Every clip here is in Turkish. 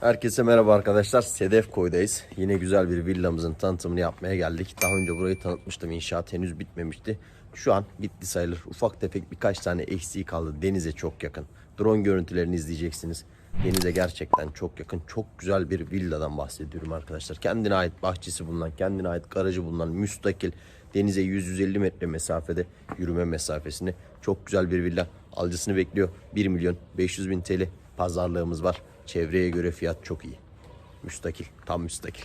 Herkese merhaba arkadaşlar. Sedef Koy'dayız. Yine güzel bir villamızın tanıtımını yapmaya geldik. Daha önce burayı tanıtmıştım. İnşaat henüz bitmemişti. Şu an bitti sayılır. Ufak tefek birkaç tane eksiği kaldı. Denize çok yakın. Drone görüntülerini izleyeceksiniz. Denize gerçekten çok yakın. Çok güzel bir villadan bahsediyorum arkadaşlar. Kendine ait bahçesi bulunan, kendine ait garajı bulunan, müstakil, denize 100-150 metre mesafede yürüme mesafesini çok güzel bir villa. Alıcısını bekliyor. 1 milyon 500 bin TL pazarlığımız var. Çevreye göre fiyat çok iyi. Müstakil, tam müstakil.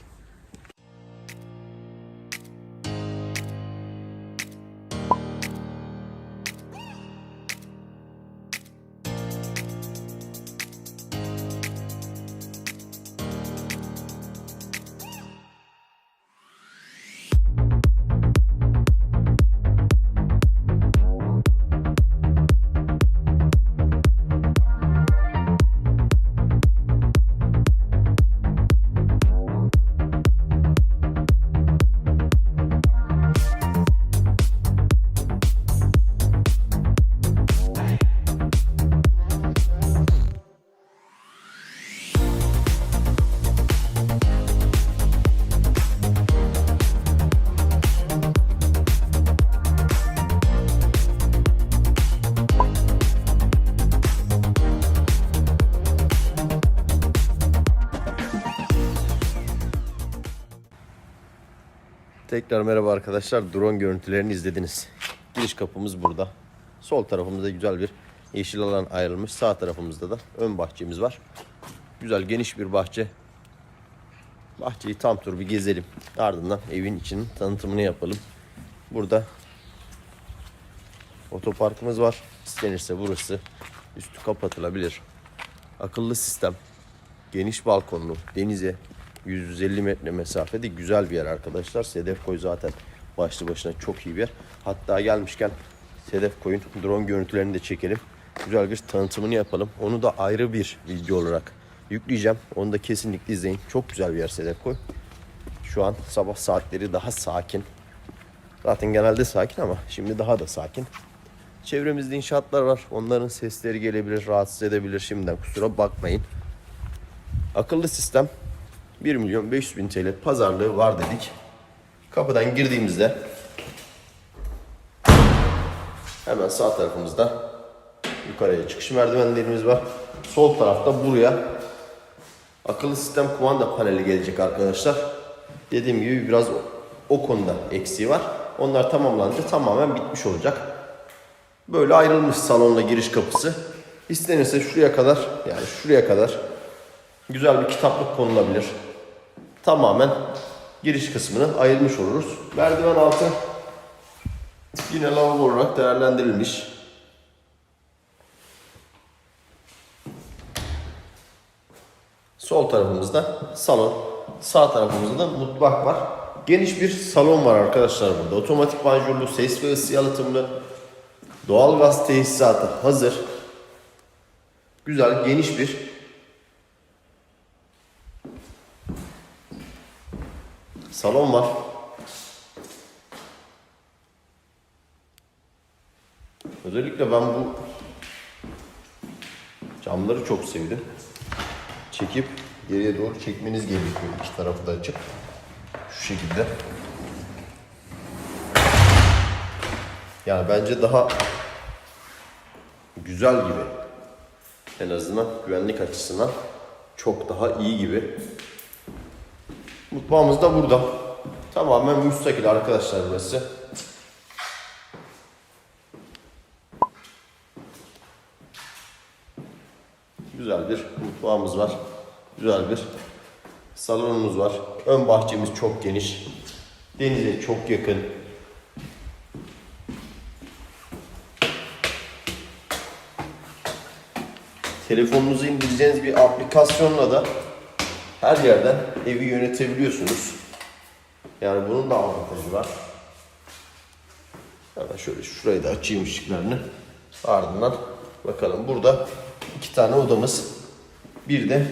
Tekrar merhaba arkadaşlar. Drone görüntülerini izlediniz. Giriş kapımız burada. Sol tarafımızda güzel bir yeşil alan ayrılmış. Sağ tarafımızda da ön bahçemiz var. Güzel geniş bir bahçe. Bahçeyi tam tur bir gezelim. Ardından evin içinin tanıtımını yapalım. Burada otoparkımız var. İstenirse burası üstü kapatılabilir. Akıllı sistem. Geniş balkonlu, denize 150 metre mesafede güzel bir yer arkadaşlar. Sedef Koy zaten başlı başına çok iyi bir yer. Hatta gelmişken Sedef Koy'un drone görüntülerini de çekelim. Güzel bir tanıtımını yapalım. Onu da ayrı bir video olarak yükleyeceğim. Onu da kesinlikle izleyin. Çok güzel bir yer Sedef Koy. Şu an sabah saatleri daha sakin. Zaten genelde sakin ama şimdi daha da sakin. Çevremizde inşaatlar var. Onların sesleri gelebilir, rahatsız edebilir. Şimdiden kusura bakmayın. Akıllı sistem 1 milyon 500 bin TL pazarlığı var dedik. Kapıdan girdiğimizde hemen sağ tarafımızda yukarıya çıkış merdivenlerimiz var. Sol tarafta buraya akıllı sistem kumanda paneli gelecek arkadaşlar. Dediğim gibi biraz o, o konuda eksiği var. Onlar tamamlanınca tamamen bitmiş olacak. Böyle ayrılmış salonla giriş kapısı. İstenirse şuraya kadar yani şuraya kadar güzel bir kitaplık konulabilir. Tamamen giriş kısmını ayırmış oluruz. Merdiven altı yine lavabo olarak değerlendirilmiş. Sol tarafımızda salon, sağ tarafımızda da mutfak var. Geniş bir salon var arkadaşlar burada. Otomatik panjurlu, ses ve ısı yalıtımlı, doğalgaz tesisatı hazır. Güzel, geniş bir salon var. Özellikle ben bu camları çok sevdim. Çekip geriye doğru çekmeniz gerekiyor iki tarafı da açıp. Şu şekilde. Yani bence daha güzel gibi. En azından güvenlik açısından çok daha iyi gibi. Mutfağımız da burada. Tamamen müstakil arkadaşlar burası. Güzel bir mutfağımız var. Güzel bir salonumuz var. Ön bahçemiz çok geniş. Denize çok yakın. Telefonunuza indireceğiniz bir aplikasyonla da her yerden evi yönetebiliyorsunuz. Yani bunun da avantajı var. Hemen şöyle şurayı da açayım ışıklarını. Ardından bakalım burada iki tane odamız. Bir de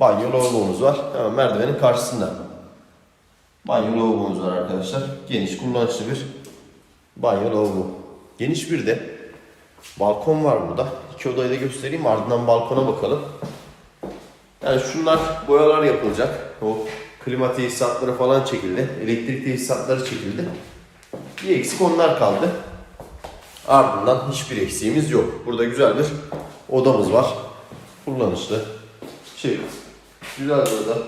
banyo lavabomuz var. Hemen merdivenin karşısında. Banyo lavabomuz var arkadaşlar. Geniş kullanışlı bir banyo lavabo. Geniş bir de balkon var burada. İki odayı da göstereyim ardından balkona bakalım. Yani şunlar boyalar yapılacak. O klima tesisatları falan çekildi. Elektrik tesisatları çekildi. Bir eksik onlar kaldı. Ardından hiçbir eksiğimiz yok. Burada güzel bir odamız var. Kullanışlı. Şey, güzel bir oda.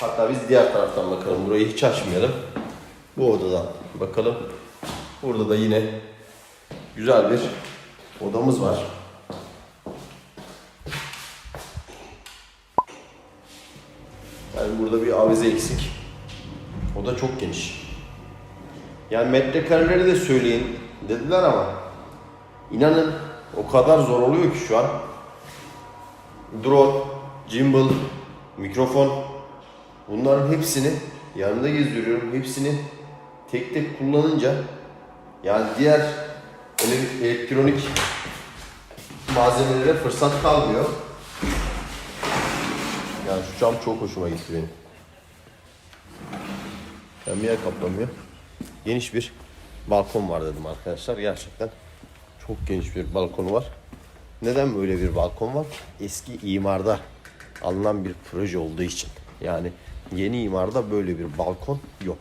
Hatta biz diğer taraftan bakalım. Burayı hiç açmayalım. Bu odadan bakalım. Burada da yine güzel bir odamız var. Yani burada bir avize eksik. O da çok geniş. Yani metrekareleri de söyleyin dediler ama inanın o kadar zor oluyor ki şu an. Drone, gimbal, mikrofon bunların hepsini yanımda gezdiriyorum. Hepsini tek tek kullanınca yani diğer ele- elektronik malzemelere fırsat kalmıyor. Yani şu cam çok hoşuma gitti benim. Yani yer kaplamıyor. Geniş bir balkon var dedim arkadaşlar. Gerçekten çok geniş bir balkonu var. Neden böyle bir balkon var? Eski imarda alınan bir proje olduğu için. Yani yeni imarda böyle bir balkon yok.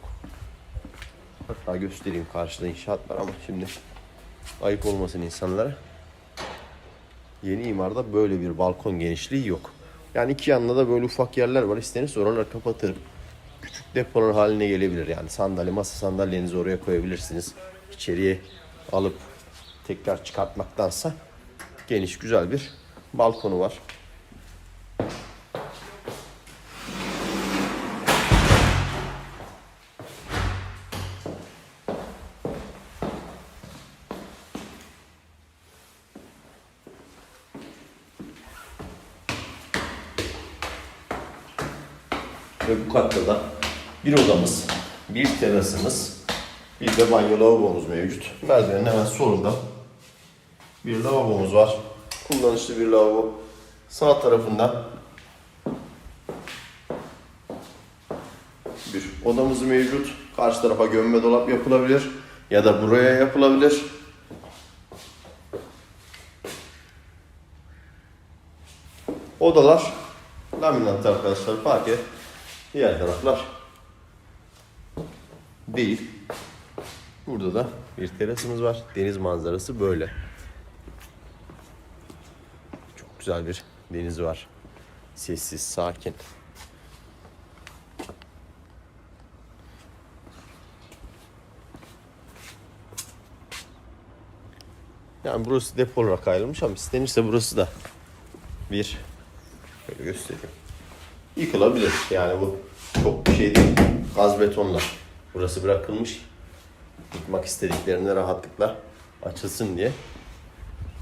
Hatta göstereyim karşıda inşaat var ama şimdi ayıp olmasın insanlara. Yeni imarda böyle bir balkon genişliği yok. Yani iki yanında da böyle ufak yerler var. İsterseniz oraları kapatırım. Küçük depolar haline gelebilir. Yani sandalye, masa sandalyenizi oraya koyabilirsiniz. İçeriye alıp tekrar çıkartmaktansa geniş güzel bir balkonu var. Ve bu katta da bir odamız, bir terasımız, bir de banyo lavabomuz mevcut. Merdivenin hemen solunda bir lavabomuz var. Kullanışlı bir lavabo. Sağ tarafında bir odamız mevcut. Karşı tarafa gömme dolap yapılabilir ya da buraya yapılabilir. Odalar laminat arkadaşlar parke. Diğer taraflar değil. Burada da bir terasımız var. Deniz manzarası böyle. Çok güzel bir deniz var. Sessiz, sakin. Yani burası depo olarak ayrılmış ama istenirse burası da bir şöyle göstereyim. Yıkılabilir. Yani bu çok bir şey değil. Gaz betonla burası bırakılmış. Yıkmak istediklerinde rahatlıkla açılsın diye.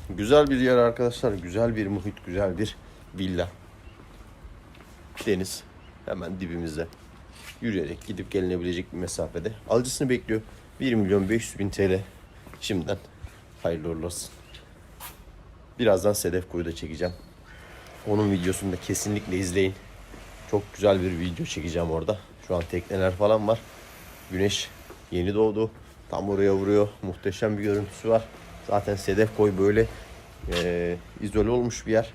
Güzel bir yer arkadaşlar. Güzel bir muhit, güzel bir villa. Deniz hemen dibimizde. Yürüyerek gidip gelinebilecek bir mesafede. Alıcısını bekliyor. 1 milyon 500 bin TL. Şimdiden hayırlı olsun. Birazdan Sedef Koyu da çekeceğim. Onun videosunu da kesinlikle izleyin. Çok güzel bir video çekeceğim orada. Şu an tekneler falan var. Güneş yeni doğdu. Tam oraya vuruyor. Muhteşem bir görüntüsü var. Zaten Sedef Koy böyle eee izole olmuş bir yer.